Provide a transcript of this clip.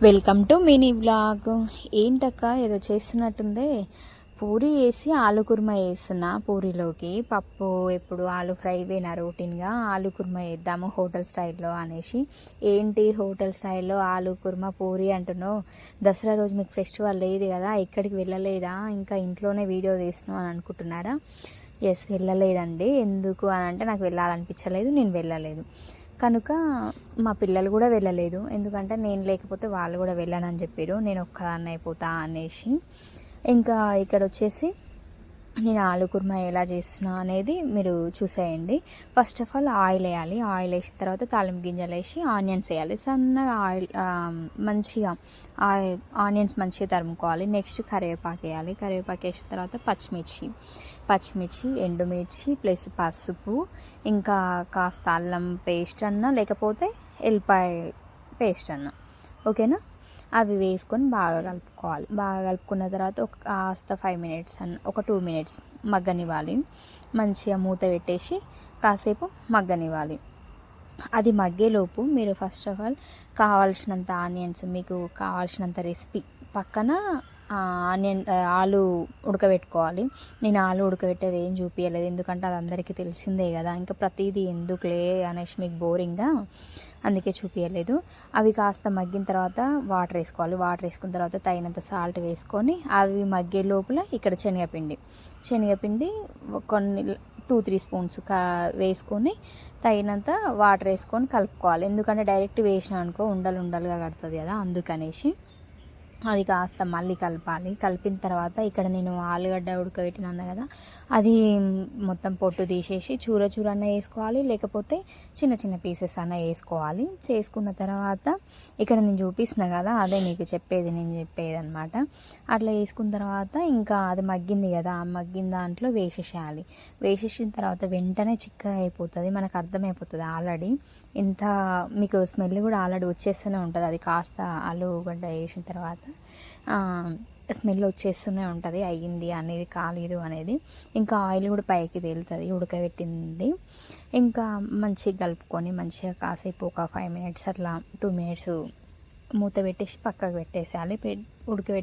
Welcome to mini blog ఏంటక్క ఏదో చేస్తున్నట్టుందే? పూరి వేసి ఆలు కుర్మా వేస్తున్నా పూరిలోకి. పప్పు ఎప్పుడు ఆలు ఫ్రై వేనా రొటీన్గా? ఆలు కుర్మా వేద్దాము హోటల్ స్టైల్లో అనేసి. ఏంటి హోటల్ స్టైల్లో ఆలు కుర్మా పూరి అంటున్నావు? దసరా రోజు మీకు ఫెస్టివల్ లేదు కదా ఎక్కడికి వెళ్ళలేదా? ఇంకా ఇంట్లోనే వీడియో తీస్తున్నావు అని అనుకుంటున్నారా? ఎస్ వెళ్ళలేదండి. ఎందుకు అని అంటే నాకు వెళ్ళాలనిపించలేదు నేను వెళ్ళలేదు. కనుక మా పిల్లలు కూడా వెళ్ళలేదు. ఎందుకంటే నేను లేకపోతే వాళ్ళు కూడా వెళ్ళనని చెప్పారు. నేను ఒక్కదాన్ని అయిపోతా అనేసి. ఇంకా ఇక్కడ వచ్చేసి నేను ఆలు కుర్మా ఎలా చేస్తున్నా అనేది మీరు చూసేయండి. ఫస్ట్ ఆఫ్ ఆల్ ఆయిల్ వేయాలి. ఆయిల్ వేసిన తర్వాత తాలింపు గింజలు వేసి ఆనియన్స్ వేయాలి. సన్నగా ఆయిల్ మంచిగా ఆనియన్స్ మంచిగా తరుముకోవాలి. నెక్స్ట్ కరివేపాకు వేయాలి. కరివేపాకు వేసిన తర్వాత పచ్చిమిర్చి. పచ్చిమిర్చి ఎండుమిర్చి ప్లస్ పసుపు ఇంకా కాస్త అల్లం పేస్ట్ అన్న లేకపోతే ఎల్లిపాయ పేస్ట్ అన్న. ఓకేనా? అవి వేసుకొని బాగా కలుపుకోవాలి. బాగా కలుపుకున్న తర్వాత ఒక కాస్త ఫైవ్ మినిట్స్ అన్న ఒక టూ మినిట్స్ మగ్గనివ్వాలి. మంచిగా మూత పెట్టేసి కాసేపు మగ్గనివ్వాలి. అది మగ్గేలోపు మీరు ఫస్ట్ ఆఫ్ ఆల్ కావాల్సినంత ఆనియన్స్ మీకు కావాల్సినంత రెసిపీ పక్కన ఆనియన్ ఆలు ఉడకబెట్టుకోవాలి. నేను ఆలు ఉడకబెట్టేది ఏం చూపించలేదు ఎందుకంటే అది అందరికీ తెలిసిందే కదా. ఇంకా ప్రతిదీ ఎందుకులే అనేసి మీకు బోరింగ్గా అందుకే చూపించలేదు అవి కాస్త మగ్గిన తర్వాత వాటర్ వేసుకోవాలి. వాటర్ వేసుకున్న తర్వాత తగినంత సాల్ట్ వేసుకొని అవి మగ్గే లోపల ఇక్కడ శనగపిండి. శనగపిండి కొన్ని టూ త్రీ స్పూన్స్ కా వేసుకొని తగినంత వాటర్ వేసుకొని కలుపుకోవాలి. ఎందుకంటే డైరెక్ట్ వేసినా అనుకో ఉండలు ఉండలుగా కడుతుంది కదా. అందుకనేసి అది కాస్త మళ్ళీ కలపాలి. కలిపిన తర్వాత ఇక్కడ నేను ఆలుగడ్డ ఉడకబెట్టినాను కదా అది మొత్తం పొట్టు తీసేసి చూర చూర అన్న వేసుకోవాలి లేకపోతే చిన్న చిన్న పీసెస్ అన్న వేసుకోవాలి. చేసుకున్న తర్వాత ఇక్కడ నేను చూపిస్తున్నా కదా అదే మీకు చెప్పేది నేను చెప్పేది అనమాట అట్లా వేసుకున్న తర్వాత ఇంకా అది మగ్గింది కదా ఆ మగ్గిన దాంట్లో వేసేసేయాలి. వేసేసిన తర్వాత వెంటనే చిక్కగా అయిపోతుంది మనకు అర్థమైపోతుంది ఆల్రెడీ. ఇంత మీకు స్మెల్ కూడా ఆల్రెడీ వచ్చేస్తూనే ఉంటుంది అది కాస్త ఆలుగడ్డ వేసిన తర్వాత. స్మెల్ వచ్చేస్తూనే ఉంటుంది. అయ్యింది అనేది కాలేదు అనేది. ఇంకా ఆయిల్ కూడా పైకి తేలుతుంది ఉడకబెట్టింది. ఇంకా మంచిగా కలుపుకొని మంచిగా కాసేపు ఒక ఫైవ్ మినిట్స్ అట్లా టూ మినిట్స్ మూత పెట్టేసి పక్కకు పెట్టేసేయాలి. పె- ఉడకబెట్టి